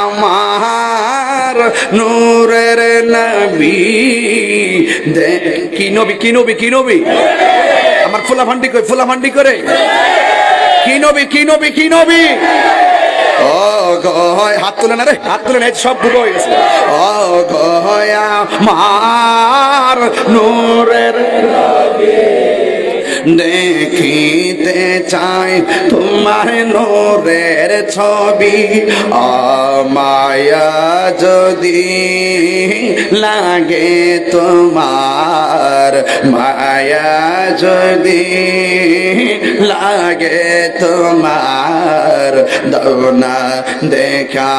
আমার নূরের নবী। কি নবী কি নবী কি নবী? আমার ফুলা ভান্ডি করে ফুলা ভান্ডি করে? কি নবী কি নবী কি নবী? ও হাত তুলে না রে, হাত তুলে না সব ডুবো হয়ে গেছে। ও গয়া মার নূরের দেখিতে চাই তোমার নোরের ছবি। মায়া যদি লাগে তোমার, মায়া যদি লাগে তোমার দৌনা দেখা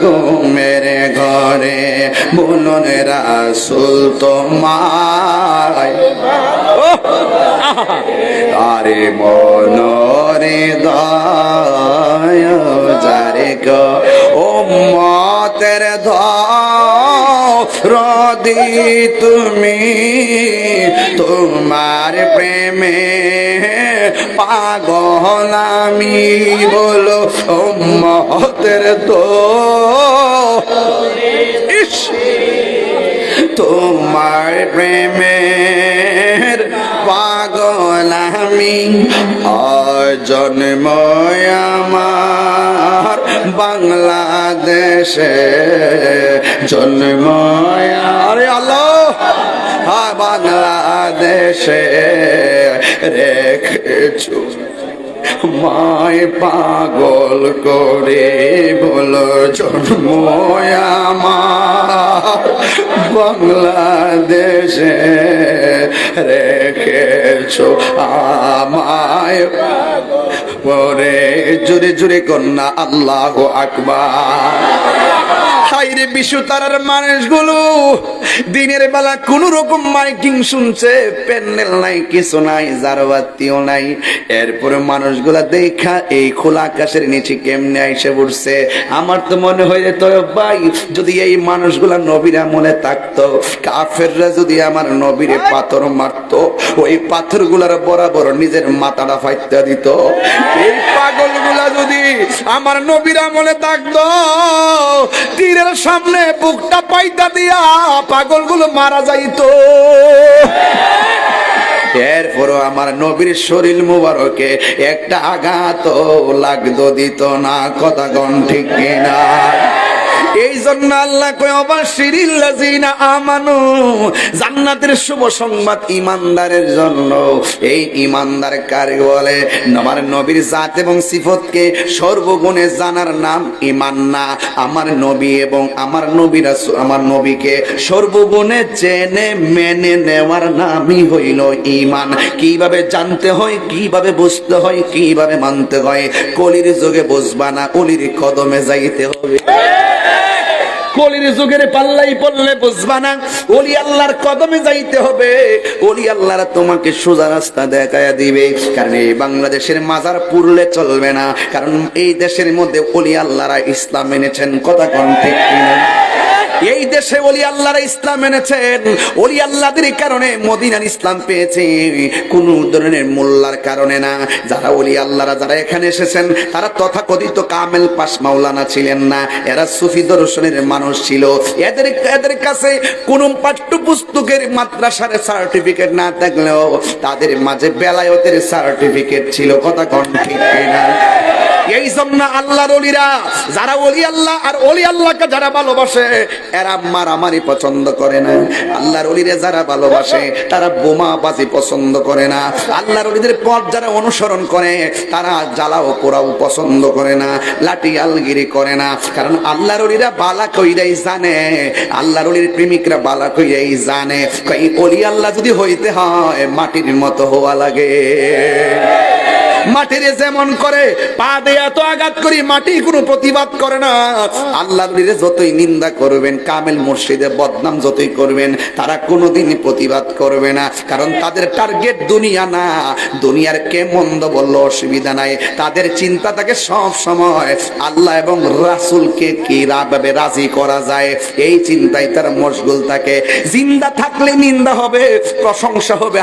ঘুমের ঘরে বলুন রাসুল তোমায়। আরে মনরে গো ও মতের রদি তুমি, তোমার প্রেমে পাগল আমি বলো ও মতের তো তোমার পাগল আমি আমার বাংলাদেশে। জন্ময় আরে বাংলাদেশে রেখেছো। মায় পাগল করে বলো জন্ম আমার বাংলাদেশে রেখেছো আমায় পরে জুড়ে জুড়ে কন্যা আল্লাহ আকবার। হাইরে বিশ্ব তারার মানুষগুলো দিনের বেলা কোন রকম মাইকিং শুনছে, প্যান্ডেল নাই, কিছু নাই, জারবাতিও নাই। এরপরে মানুষগুলা দেখা এই খোলা আকাশের নিচে কেমনে আইসে পড়ছে। আমার তো মনে হয় তোর ভাই, যদি এই মানুষগুলা নবীরা মনে থাকতো, কাফেররা যদি আমার নবীরে পাথর মারতো, ওই পাথরগুলার বরাবর নিজের মাথাটা ফাইতে দিত। এই পাগলগুলা যদি আমার নবীরা মনে থাকতো, তীরের সামনে বুকটা পাইতা দিয়া পাগলগুলো মারা যাইতো। এরপরও আমার নবীর শরীর মুবারকে একটা আঘাত লাগতো, দিত না কথা গণ ঠিক কিনা। এই জন্য আল্লাহ কয় অবাশিরিল্লাযিনা আমানু। জান্নাতের শুভ সংবাদ ইমানদারের জন্য। এই ইমানদার কারে বলে, আমার নবীর জাত এবং সিফতকে সর্বগুণে জানার নাম ইমান না। আমার নবী এবং আমার নবী রাসূল, আমার নবীকে সর্বগুণে জেনে মেনে নেওয়ার নামই হইল ইমান কীভাবে জানতে হয়, কীভাবে বুঝতে হয়, কীভাবে মানতে হয়, কলির যোগে বুঝবা না, কলির কদমে যাইতে হবে। কলির যুগের পাল্লাই পড়লে বুঝবা না, ওলি আল্লাহর কদমে যাইতে হবে। ওলি আল্লাহরা তোমাকে সোজা রাস্তা দেখায় দিবে, কারণ এই বাংলাদেশের মাজার পুরলে চলবে না। কারণ এই দেশের মধ্যে ওলি আল্লাহরা ইসলাম এনেছেন, কথা কন ঠিক কিনা? এই দেশে ওলি আল্লাহরা ইসলাম এনেছেন। ওলি আল্লাহদের কারণে মদিনার ইসলাম পেয়েছে। কোন ধরনের মোল্লার কারণে না। যারা ওলি আল্লাহরা যারা এখানে এসেছেন, তারা তথাকথিত কামেল পাস মাওলানা ছিলেন না। এরা সুফি দর্শনের মানুষ ছিল। এদের এদের কাছে কোন পাঠ্যপুস্তকের মাদ্রাসার সার্টিফিকেট না থাকলেও তাদের মাঝে বেলায়তের সার্টিফিকেট ছিল। কথা কন ঠিক কিনা? এই জন্য আল্লাহর অলিরা, যারা অলি আল্লাহ আর অলি আল্লাহকে যারা ভালোবাসে, এরা মারামারি পছন্দ করে না। আল্লাহর অলিরে যারা ভালোবাসে, তারা বোমাবাজি পছন্দ করে না। আল্লাহর অলিদের পথ যারা অনুসরণ করে, তারা জ্বালাও পোড়াও পছন্দ করে না, লাঠি আলগিরি করে না। কারণ আল্লাহর অলিরা বালা কইরাই জানে, আল্লাহর অলির প্রেমিকরা বালা কইরাই জানে। কই অলি আল্লাহ যদি হইতে হয়, মাটির মতো হওয়া লাগে। মাটিরে যেমন করে, পা দিয়ে এত আঘাত করি মাটি কোনো প্রতিবাদ করে না। আল্লাহ যতই নিন্দা করবেন, কামেল মুর্শিদে বদনাম যতই করবেন, তারা কোনোদিন প্রতিবাদ করবে না। কারণ তাদের টার্গেট দুনিয়া না। দুনিয়ার কে মন্দ বলল, অসুবিধা নাই। তাদের চিন্তা থাকে সব সময়, আল্লাহ এবং রাসুলকে কি ভাবে রাজি করা যায়? এই চিন্তায় তারা মশগুল থাকে। জিন্দা থাকলে নিন্দা হবে, প্রশংসা হবে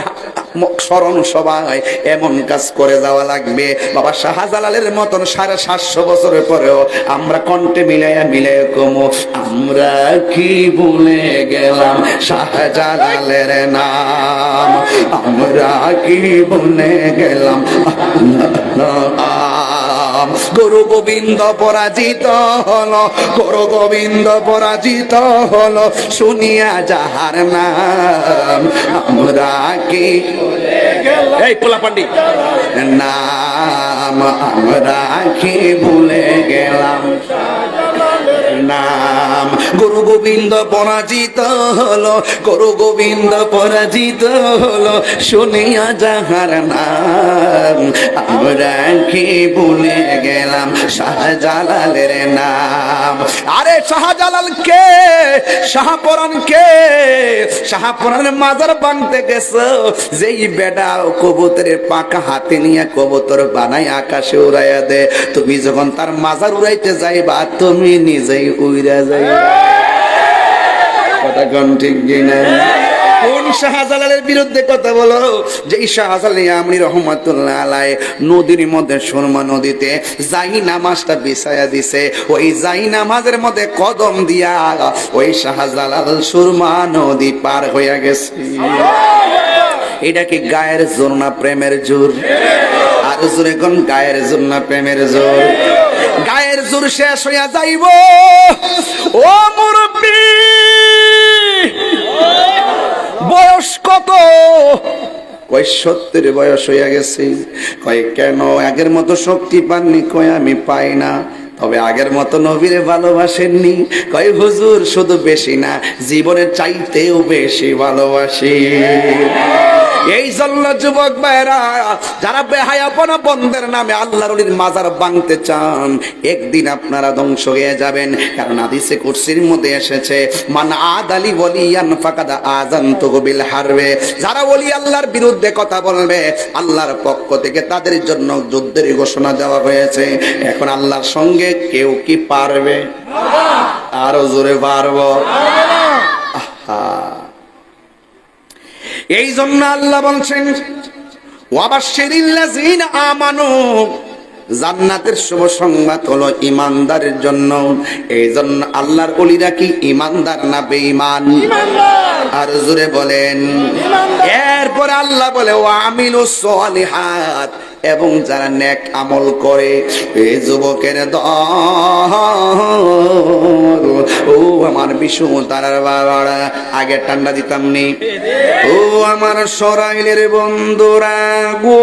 স্মরণ সবাই এমন কাজ করে যাওয়া লাগবে। বাবা শাহজালালের মতন সাড়ে সাতশো বছরের পরেও আমরা কণ্ঠে মিলাইয়া মিলাই কমো। আমরা কি ভুলে গেলাম শাহজালালের নাম? আমরা কি ভুলে গেলাম গুরু গোবিন্দ পরাজিত হলো, গুরু গোবিন্দ পরাজিত হলো, শুনিয়া যাহার নাম? আমরা কি এই পোলা পান্ডি। নাম আমরা কি ভুলে গেলাম। নাম। গুরু গোবিন্দ পরাজিত হলো, গুরু গোবিন্দ পরাজিত হলো, শুনিয়া যাহার নাম, আমরা কি ভুলে গেলাম শাহজালালের নাম। আরে শাহজালাল কে? শাহপরান কে? শাহপরানের মাজার বানতে গেছো? যেই বেডা কবুতরের পাকা হাতে নিয়ে কবুতর বানাই আকাশে উড়াইয়া দে। তুমি যখন তার মাজার উড়াইতে যাইবা, তুমি নিজেই কথা কোন ঠিক কিনা? শাহজালালের বিরুদ্ধে কথা বলো? আলাই নদীর মধ্যে সুরমা নদীতে নামাজটা বিছায়া দিছে। ওই নামাজের মধ্যে কদম দিয়া ওই শাহজালাল সুরমা নদী পার হইয়া গেছে। এটা কি গায়ের জোর না প্রেমের জোর? আর জোরে কোন গায়ের জোর না প্রেমের জোর? গায়ের জোর শেষ হইয়া যাইব। ও মুরব্বী, বয়স কত? কই, সত্তর বয়স হইয়া গেছে। কয় কেন? আগের মতো শক্তি পাননি? কয় আমি পাই না। তবে আগের মতো নবীরে ভালোবাসেননি। কয় হুজুর, শুধু বেশি না জীবনের চাইতেও বেশি ভালোবাসি। এই জন্য যুবক ভাইরা যারা বেহায়াপনা বন্ধের নামে আল্লাহর মাজার ভাঙতে চান, একদিন আপনারা ধ্বংস হয়ে যাবেন। কারণ আদিসে কুরসির মধ্যে এসেছে, মান আদালি বলিয়ান ফাকাদা আজান বিল হারবে। যারা ওলি আল্লাহর বিরুদ্ধে কথা বলবে, আল্লাহর পক্ষ থেকে তাদের জন্য যুদ্ধের ঘোষণা দেওয়া হয়েছে। এখন আল্লাহর সঙ্গে কেউ কি পারবে? আরও জোরে পারব? এই জন্য আল্লাহ বলছেন ওয়াবাশশিরিল্লাযীন আমানু জান্নাতের শুভ সংবাদ হলো ইমানদারের জন্য। এই জন্য আল্লাহর ওলিরা কি ইমানদার না বেঈমান? আর জোরে বলেন। এরপর আল্লাহ বলে ও আমিলু সলিহাত এবং যারা নেক আমল করে এই যুবকের দল। ও আমার বিষ্ণু তারার বাবারা আগে ঠান্ডা দিতাম নি। ও আমার সরাইলের বন্ধুরা গো।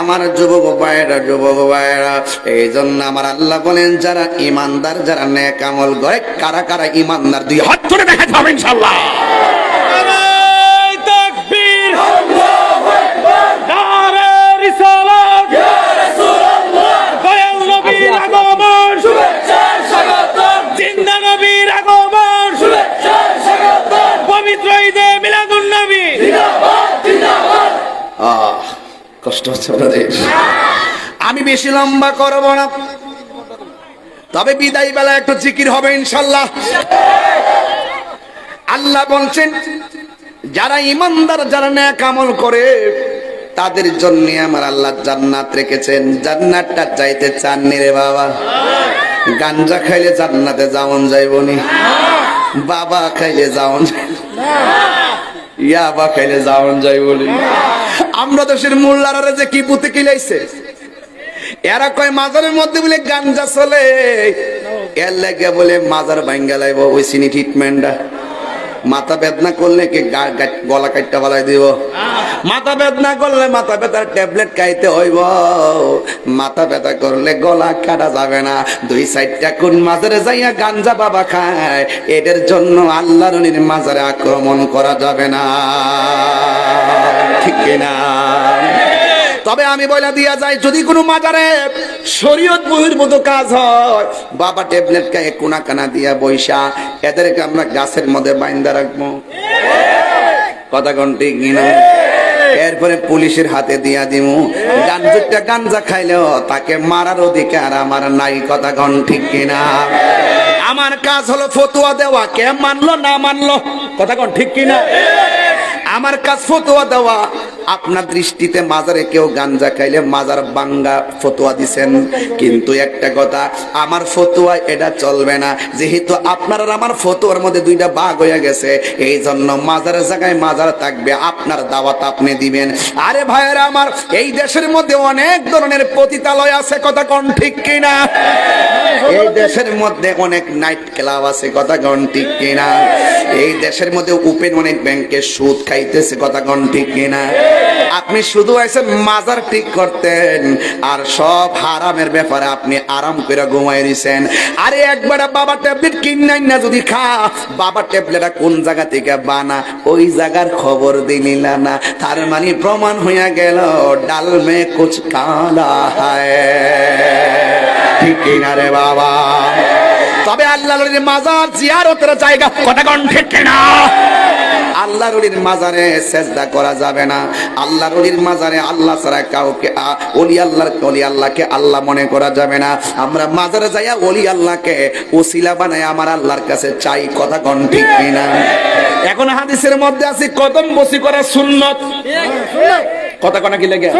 আমার যুবক ভাইরা যুবক ভাইরা এই জন্য আমার আল্লাহ বলেন, যারা ইমানদার যারা নেক আমল করে, কারা কারা ইমানদার দুই হাত ধরে দেখা যাবে ইনশাল্লাহ কষ্ট হচ্ছে আপনাদের আমি বেশি লম্বা করব না। তবে বিদায় বেলা একটু জিকির হবে ইনশাল্লাহ। আল্লাহ বলছেন, যারা ইমানদার, যারা ন্যাক আমল করে, তাদের জন্য আমার আল্লাহ জান্নাত রেখেছেন। জান্নাতটা যাইতে চাননি রে বাবা। গাঞ্জা খাইলে জান্নাতে যাওন যাইবনি বাবা খাইলে যাওন ইয়াবা খাইলে যাওন যাই বলি আমরা দেশের মোল্লারা যে কি পুঁতে কিলাইছে? এরা কয়, মাজারের মধ্যে বলে গাঞ্জা চলে। এর লাগে বলে, মাজার ভাঙ্গা লাইব, ওই সিনি ট্রিটমেন্টটা মাথা বেদনা করলে কি গলা কাটটা বলাই দিব? মাথা বেদনা করলে মাথা ব্যথার ট্যাবলেট খাইতে হইব। মাথা ব্যথা করলে গলা কাটা যাবে না। দুই সাইডটা কোন মাজারে যাইয়া গাঞ্জা বাবা খায়, এদের জন্য আল্লাহ রনির মাজারে আক্রমণ করা যাবে না। ঠিক না তবে আমি বলে দিয়া যাই, যদি কোনো মাজারে শরীয়ত বহির্ভূত কাজ হয়, বাবা ট্যাবলেট খায় কোনা কানা দিয়া বৈশা এদেরকে আমরা গাছের মধ্যে বাইন্দা রাখব। কথা কোন ঠিক কিনা এরপরে পুলিশের হাতে দিয়া দিমু। গাঞ্জুটা গাঞ্জা খাইলেও তাকে মারার অধিকার আমার নাই, কথা কোন ঠিক কিনা আমার কাজ হলো ফতুয়া দেওয়া, কে মানলো না মানলো, কথা কোন ঠিক কি না? আমার কাজ ফতুয়া দেওয়া আপনার দৃষ্টিতে মাজারে কেউ গাঞ্জা খাইলে মাজার বাঙ্গা ফতুয়া দিছেন। কিন্তু একটা কথা, আমার ফতুয়া এটা চলবে না। যেহেতু আপনার আর আমার ফতুয়ার মধ্যে দুইটা বাঘ হয়ে গেছে এই জন্য মাজারের জায়গায় মাজার থাকবে, আপনার দাওয়াত আপনি দিবেন। আরে ভাইয়েরা আমার, এই দেশের মধ্যে অনেক ধরনের পতিতালয় আছে, কথা কোন ঠিক কিনা? এই দেশের মধ্যে অনেক নাইট ক্লাব আছে, কথা কোন ঠিক কিনা? এই দেশের মধ্যে ওপেন অনেক ব্যাংকে সুদ খাইতেছে, কথা কোন ঠিক কিনা? আপনি শুধু আইছেন মাজার ঠিক করতেন, আর সব হারামের ব্যাপারে আপনি আরাম করে ঘুমাই দিছেন আরে একবার বাবা ট্যাবলেট কিনাই না যদি খা। বাবা ট্যাবলেট কোন জায়গা থেকে বানা? ওই জায়গার খবর দিলিলা না তার মানে প্রমাণ হইয়া গেল, ডাল মে কুচ কালা হায়। ঠিক কিনা রে বাবা? তবে আল্লাহ মাজার জিয়ারতের জায়গা কোন ঠিক কিনা? আল্লাহ রলির মাজারে সেজদা করা যাবে না। আল্লাহ রলির মাজারে আল্লাহ ছাড়া কাউকে অলি আল্লাহর অলি আল্লাহকে আল্লাহ মনে করা যাবে না। আমরা মাজারে যাইয়া অলি আল্লাহকে ওসিলা বানাই আমার আল্লাহর কাছে চাই কথা কোন ঠিক কিনা? এখন হাদিসের মধ্যে আছে কদম বসি করা সুন্নত। কথা কোনা কি লেগে?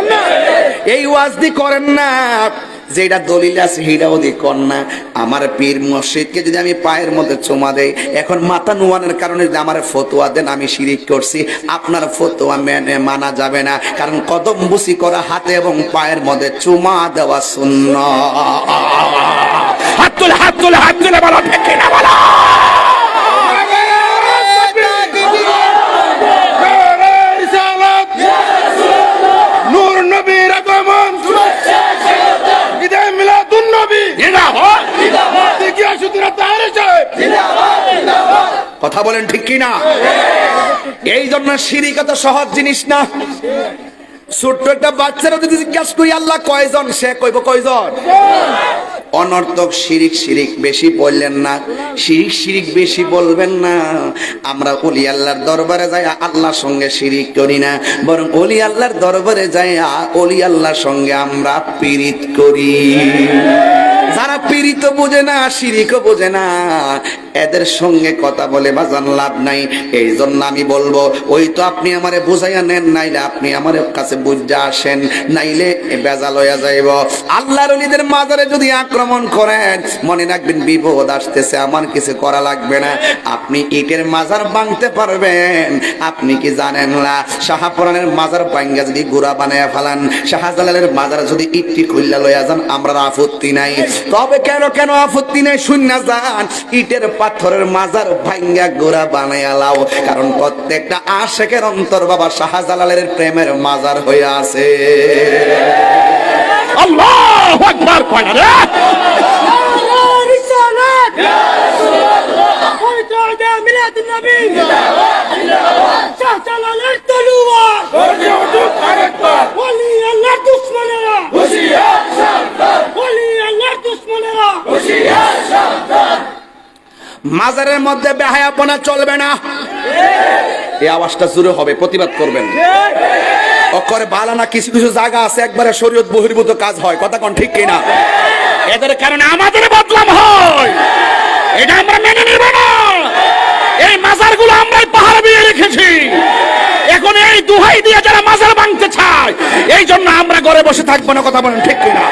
এই ওয়াজদি করেন না। যেটা দলিল আছে সেটা ওদি কর না। আমার পীর মসজিদকে যদি আমি পায়ের মধ্যে চুমা দেই, এখন মাথা নুয়ানোর কারণে যদি আমার ফতোয়া দেন, আমি শিরিক করছি। আপনার ফতোয়া মেনে মানা যাবে না, কারণ কদম বুসি করা হাতে এবং পায়ের মধ্যে চুমা দেওয়া শূন্য হাত তুলে হাত তুলে হাত তুলে বলো কিনা বলো। কথা বলেন ঠিক কিনা? এই জন্য শিরিক এত সহজ জিনিস না। ছোট্ট একটা বাচ্চারা যদি জিজ্ঞাসা করি, আল্লাহ কয়জন? সে কইব, কয়জন? অনর্থক শিরিক শিরিক বেশি বললেন না। শিরিক শিরিক বেশি বলবেন না। আমরা অলি আল্লাহর দরবারে যাই, আল্লাহর সঙ্গে শিরিক করি না। বরং অলি আল্লাহর দরবারে যাই অলি আল্লাহর সঙ্গে আমরা পীড়িত করি। যারা পীড়িত বোঝে না, শিরিকও বোঝে না। এদের সঙ্গে কথা বলে বাজান লাভ নাই। এই জন্য আমি বলব, ওই তো আপনি আমারে বুঝাইয়া নেন, নাইলে আপনি আমার কাছে বুঝা আসেন, নাইলে বেজা লইয়া যাইব। আল্লাহর অলিদের মাজারে যদি আক্রমণ করেন, মনে রাখবেন বিপদ আসতেছে, আমার কিছু করা লাগবে না। আপনি ইটের মাজার ভাঙতে পারবেন, আপনি কি জানেন না? শাহাপুরানের মাজার ভাঙ্গা যদি গুড়া বানায় ফেলান, শাহজালালের মাজার যদি ইটটি খুললা লইয়া যান, আমরা আপত্তি নাই। তবে কেন কেন আপত্তি নাই শূন্য যান ইটের পাথরের মাজার ভাঙ্গা গোড়া বানাইয়া লাও কারণ প্রত্যেকটা আশেকের অন্তর বাবা শাহজালালের প্রেমের মাজার হয়ে আছে আল্লাহু আকবার কয় না রে رسالات قلت أعداء ميلاد النبي شهد على الطلوع মাজারের মধ্যে বেহায়াপনা চলবে না। এই আওয়াজটা জোরে হবে, প্রতিবাদ করবেন। অক্ষরে বালানা কিছু কিছু জায়গা আছে, একবারে শরীয়ত বহির্ভূত কাজ হয়। কথা কোন ঠিক কিনা? এদের কারণে আমাদের বদলাম হয়। এটা আমরা মেনে নিব না। এই মাজারগুলো আমরাই পাহাড় দিয়ে রেখেছি। এখন এই দুহাই দিয়ে যারা মাজার ভাঙতে চায় এই জন্য আমরা ঘরে বসে থাকব না, কথা বলেন ঠিক কিনা?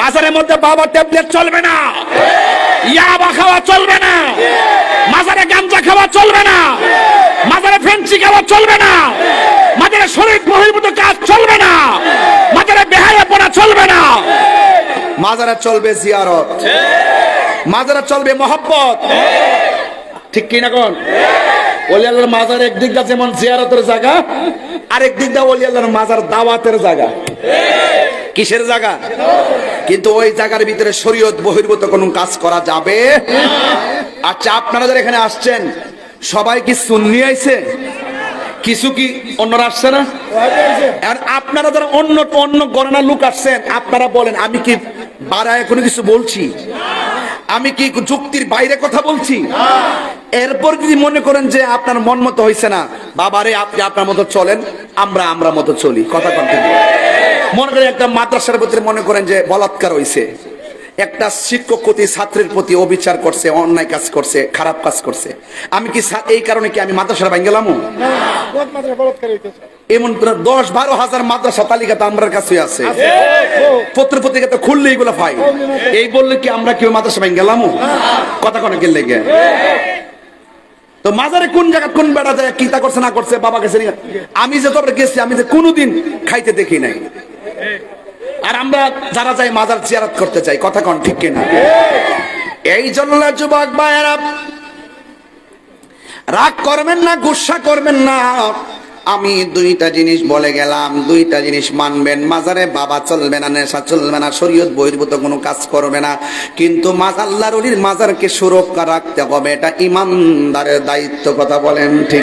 মাজারের মধ্যে বাবা ট্যাবলেট চলবে না। ইয়াবা খাওয়া চলবে না। মাজারে গাঞ্জা খাওয়া চলবে না। মাজারে ফেন্সি খাওয়া চলবে না। মাজারে শরীর বহির্ভূত কাজ চলবে না। মাজারে বেহায়াপনা চলবে না। মাজারা চলবে জিয়ারত। মাজারা চলবে মহব্বত। ঠিক কিনা কোন? ওলি আল্লাহর মাজার একদিক দা যেমন জিয়ারতের জায়গা, আরেক দিকটা ওলি মাজার দাওয়াতের জায়গা। কিসের জায়গা? কিন্তু ওই জায়গার ভিতরে শরীয়ত বহির্ভূত কোনো কাজ করা যাবে? আচ্ছা আপনারা যারা এখানে আসছেন, সবাই কি সুন্নি আইছে? কিছু কি অন্যরা আসছে না? আর আপনারা যারা অন্য অন্য গণনা লোক আসছেন, আপনারা বলেন, আমি কি বাড়ায় কোনো কিছু বলছি? আমি কি যুক্তির বাইরে কথা বলছি? এরপর যদি মনে করেন যে আপনার মন মতো হয়েছে না, বাবারে, আপনি আপনার মতো চলেন, আমরা আমরা মতো চলি। কথা কন্টিনিউ মনে করেন একটা মাদ্রাসার ভিতরে মনে করেন যে বলাৎকার হয়েছে একটা শিক্ষক প্রতি ছাত্রের প্রতি অবিচার করছে অন্যায় কাজ করছে খারাপ কাজ করছে। আমি কি এই কারণে কি আমি মাদ্রাসার ভাঙ্গে গেলাম? এমন দশ বারো হাজার মাদ্রাসা তালিকা তো আমার কাছে আছে। পত্র পত্রিকাতে খুললে এগুলো পাই। এই বললে কি আমরা কেউ মাদ্রাসা ভাঙ্গে গেলাম? কথা কোনো গেলে গে। তো মাজারে কোন জায়গা কোন বেড়া যায় কি তা করছে না করছে বাবা গেছে আমি যে তবে গেছি আমি যে কোনোদিন খাইতে দেখি নাই। আর আমরা যারা যাই মাজার জিয়ারত করতে চাই, কথা কন ঠিক কিনা? এই জন্য যুবক ভাইয়েরা, রাগ করবেন না, গুসা করবেন না। আমি দুইটা জিনিস বলে গেলাম, দুইটা জিনিস মানবেন। মাজারে বাবা চলবে না, নেশা চলবে না, শরীয়ত বহির্ভূত কোনো কাজ করবে না। কিন্তু মাজ আল্লাহর অলির মাজারকে সুরক্ষা রাখতে হবে, এটা ইমানদারের দায়িত্ব, কথা বলেন ঠিক